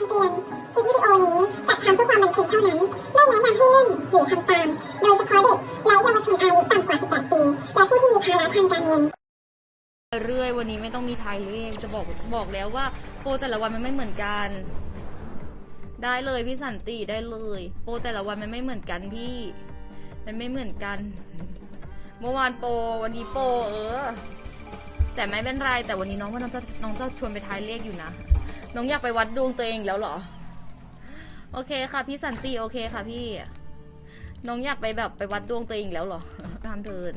ำเตือนคลิปวิดีโอนี้จัดทำเพื่อความบันเทิงเท่านั้น ไม่แนะนำให้เล่นหรือทำตาม โดยเฉพาะเด็กและเยาวชนอายุต่ำกว่า 18 ปี และผู้ที่มีภาระทางการเงิน เรื่อยวันนี้ไม่ต้องมีทายเลขจะบอกบอกแล้วว่าโปรแต่ละวันมันไม่เหมือนกัน ได้เลยพี่สันติได้เลย โปรแต่ละวันมันไม่เหมือนกันพี่ มันไม่เหมือนกัน เมื่อวานโปรวันนี้โปรเออ แต่ไม่เป็นไรแต่วันนี้น้องว่าน้องจะน้องจะชวนไปทายเลขอยู่นะ น้องอยากไปวัดดวงตัวเองแล้วเหรอ โอเคค่ะ พี่สันติโอเคค่ะพี่ น้องอยากไปแบบไปวัดดวงตัวเองแล้วเหรอทำเทิน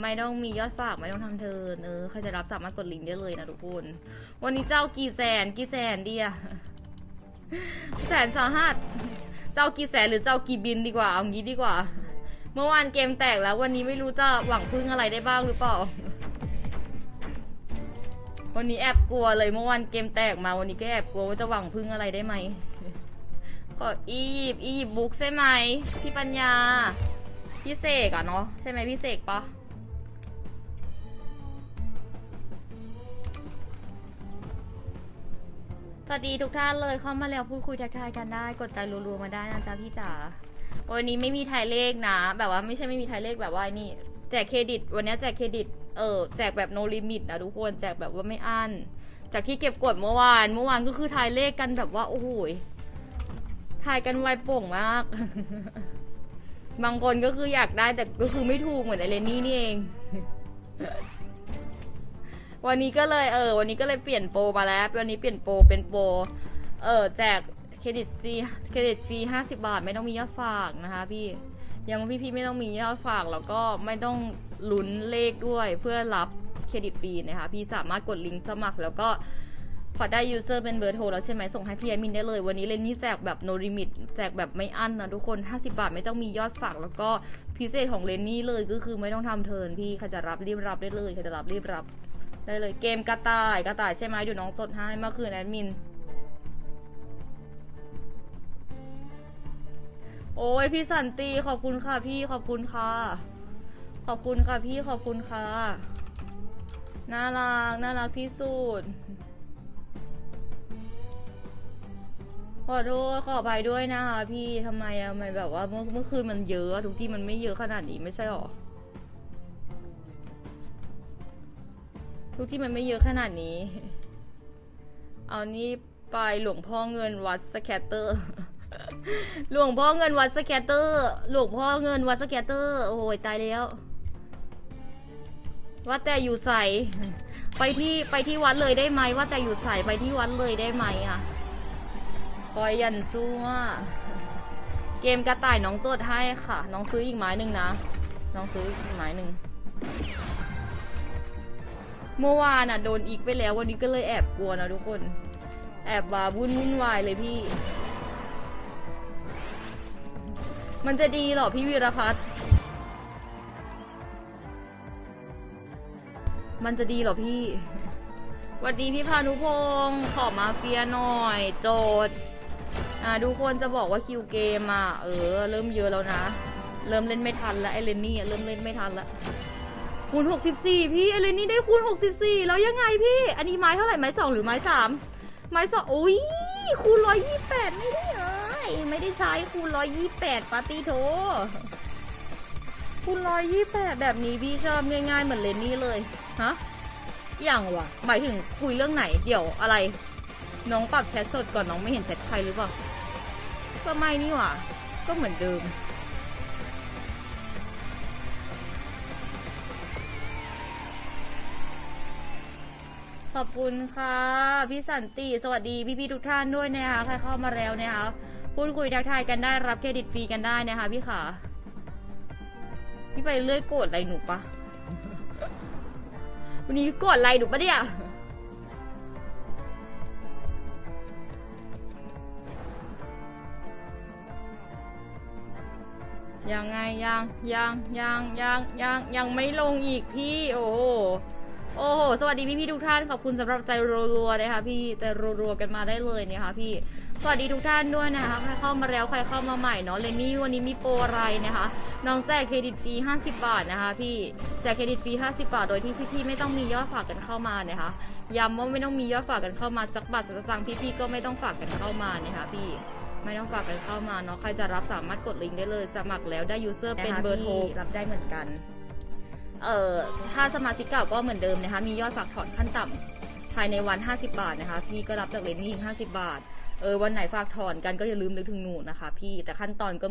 ไม่ต้องมียอดฝากไม่ต้องทำเทินเออใครจะรับสามารถกดลิงก์ได้เลยนะทุกคน วันนี้เจ้ากี่แสนกี่แสนดีอะแสนสาหัสเจ้ากี่แสนหรือเจ้ากี่บินดีกว่าเอางี้ดีกว่า เมื่อวานเกมแตกแล้ววันนี้ไม่รู้จะหวังพึ่งอะไรได้บ้างหรือเปล่า วันนี้แอบกลัวเลยเมื่อวานเกมแตกมาวันนี้ก็แอบกลัวว่าจะหวังพึ่งอะไรได้ไหมก็อียิปอียิปบุ๊กใช่ไหมพี่ปัญญา พี่เสกอะเนาะใช่ไหมพี่เสกปะสวัสดีทุกท่านเลยเข้ามาแล้วพูดคุยทักทายกันได้ กดใจรัวๆมาได้นะจ๊ะพี่จ๋าวันนี้ไม่มีทายเลขนะ แบบว่าไม่ใช่ไม่มีทายเลขแบบว่านี่ จกเครดิต วันนี้แจกเครดิต เออแจกแบบโนลิมิตนะทุกคนแจกแบบว่าไม่อั้นจากที่เก็บกดเมื่อวาน เมื่อวานก็คือทายเลขกันแบบว่าโอ้โหทายกันไวโป่งมาก บางคนก็คืออยากได้แต่ก็คือไม่ถูกเหมือนไอเลนนี่นี่เอง วันนี้ก็เลยเออ วันนี้ก็เลยเปลี่ยนโปรมาแล้ว วันนี้เปลี่ยนโปรเป็นโปรเออแจกเครดิตฟรีเครดิตฟรีห้าสิบาท ไม่ต้องมียอดฝากนะคะพี่ ยังพี่ๆไม่ต้องมียอดฝากแล้วก็ไม่ต้องลุ้นเลขด้วยเพื่อรับเครดิตฟรีนะคะ พี่สามารถกดลิงก์สมัครแล้วก็พอได้ยูเซอร์เป็นเบอร์โทรแล้วใช่ไหมส่งให้พี่แอดมินได้เลย วันนี้เลนนี่แจกแบบ no limit แจกแบบไม่อั้นนะทุกคน 50 บาทไม่ต้องมียอดฝากแล้วก็พิเศษของเลนนี่เลยก็คือไม่ต้องทำเทิร์นพี่ใครจะรับรีบรับได้เลยใครจะรับรีบรับ ได้เลยเกมกระต่ายกระต่ายใช่ไหมเดี๋ยวน้องจดให้เมื่อคืนแอดมิน โอ้ยพี่สันติขอบคุณค่ะพี่ขอบคุณค่ะ ขอบคุณค่ะพี่ขอบคุณค่ะ น่ารักน่ารักที่สุด ขอโทษขออภัยด้วยนะคะพี่ทำไมอะทำไมแบบว่าเมื่อเมื่อคืนมันเยอะอะทุกที่มันไม่เยอะขนาดนี้ไม่ใช่หรอทุกที่มันไม่เยอะขนาดนี้ เอานี่ไปหลวงพ่อเงินวัดสแคตเตอร์ หลวงพ่อเงินวัดสแคตเตอร์ หลวงพ่อเงินวัดสแคตเตอร์ โอ้ยตายแล้ว ว่าแต่อยู่ใส่ ไปที่ไปที่วัดเลยได้ไหม ว่าแต่อยู่ใส่ไปที่วัดเลยได้ไหมอะคอยยันสู้อะเกมกระต่ายน้องโจทย์ให้ค่ะ น้องซื้ออีกไม้หนึ่งนะ น้องซื้ออีกไม้หนึ่ง เมื่อวานอะโดนอีกไปแล้ววันนี้ก็เลยแอบกลัวนะทุกคน แอบว่าวุ่นวุ่นวายเลยพี่ มันจะดีเหรอพี่วีรพัฒน์มันจะดีเหรอพี่วัสดีพี่พานุพงศ์ขอมาเฟียหน่อย โจทย์อ่าทุกคนจะบอกว่าคิวเกมอะ เออ เริ่มเยอะแล้วนะ เริ่มเล่นไม่ทันแล้วไอเลนนี่เริ่มเล่นไม่ทันแล้วคูณ 64 พี่เอเลนนี่ได้คูณ 64 แล้วยังไงพี่ อันนี้ไม้เท่าไหร่ไม้สองหรือไม้สามไม้สองโอ้ยคูณ 128 ไม่ได้เลย ไม่ได้ใช้คูณ128ปดปาร์ตี้โทคูณ128แบบนี้พี่ชอบง่ายๆเหมือนเลนนี่เลย ฮะ อย่างวะ หมายถึงคุยเรื่องไหน เดี๋ยวอะไร น้องปรับแชทสดก่อนน้องไม่เห็นแชทใครหรือเปล่า ก็ไม่นี่หว่า ก็เหมือนเดิมขอบคุณค่ะ พี่สันติ สวัสดีพี่ๆทุกท่านด้วยนะคะใครเข้ามาแล้วนะคะ พูดคุยทักทายกันได้รับเครดิตฟรีกันได้นะคะพี่ขาพี่ไปเรื่อยโกรธอะไรหนูปะวันนี้โกรธอะไรหนูปะเนี่ยยังไงยังยังยังยังยังยังไม่ลงอีกพี่ โอ้ โหโอ้โห สวัสดีพี่พี่ๆทุกท่าน ขอบคุณสำหรับใจรัวๆนะคะพี่ใจรัวๆกันมาได้เลยนะคะพี่ สวัสดีทุกท่านด้วยนะคะใครเข้ามาแล้วใครเข้ามาใหม่เนาะเลนนี่วันนี้มีโปรอะไรนะคะ น้องแจกเครดิตฟรี50 บาทนะคะ พี่แจกเครดิตฟรี50 บาท โดยที่พี่ๆไม่ต้องมียอดฝากกันเข้ามานะคะย้ำว่าไม่ต้องมียอดฝากกันเข้ามาสักบาทสักสตางค์พี่ๆก็ไม่ต้องฝากกันเข้ามานะคะพี่ไม่ต้องฝากกันเข้ามาเนาะใครจะรับสามารถกดลิงก์ได้เลย สมัครแล้วได้ยูเซอร์เป็นเบอร์โทรรับได้เหมือนกัน เอ่อถ้าสมาชิกเก่าก็เหมือนเดิมนะคะ มียอดฝากถอนขั้นต่ำภายในวัน 50 บาทนะคะ พี่ก็รับจากเลนนี่อีก50 บาท เออ วันไหนฝากถอนกันก็อย่าลืมนึกถึงหนูนะคะ พี่ แต่ขั้นตอนก็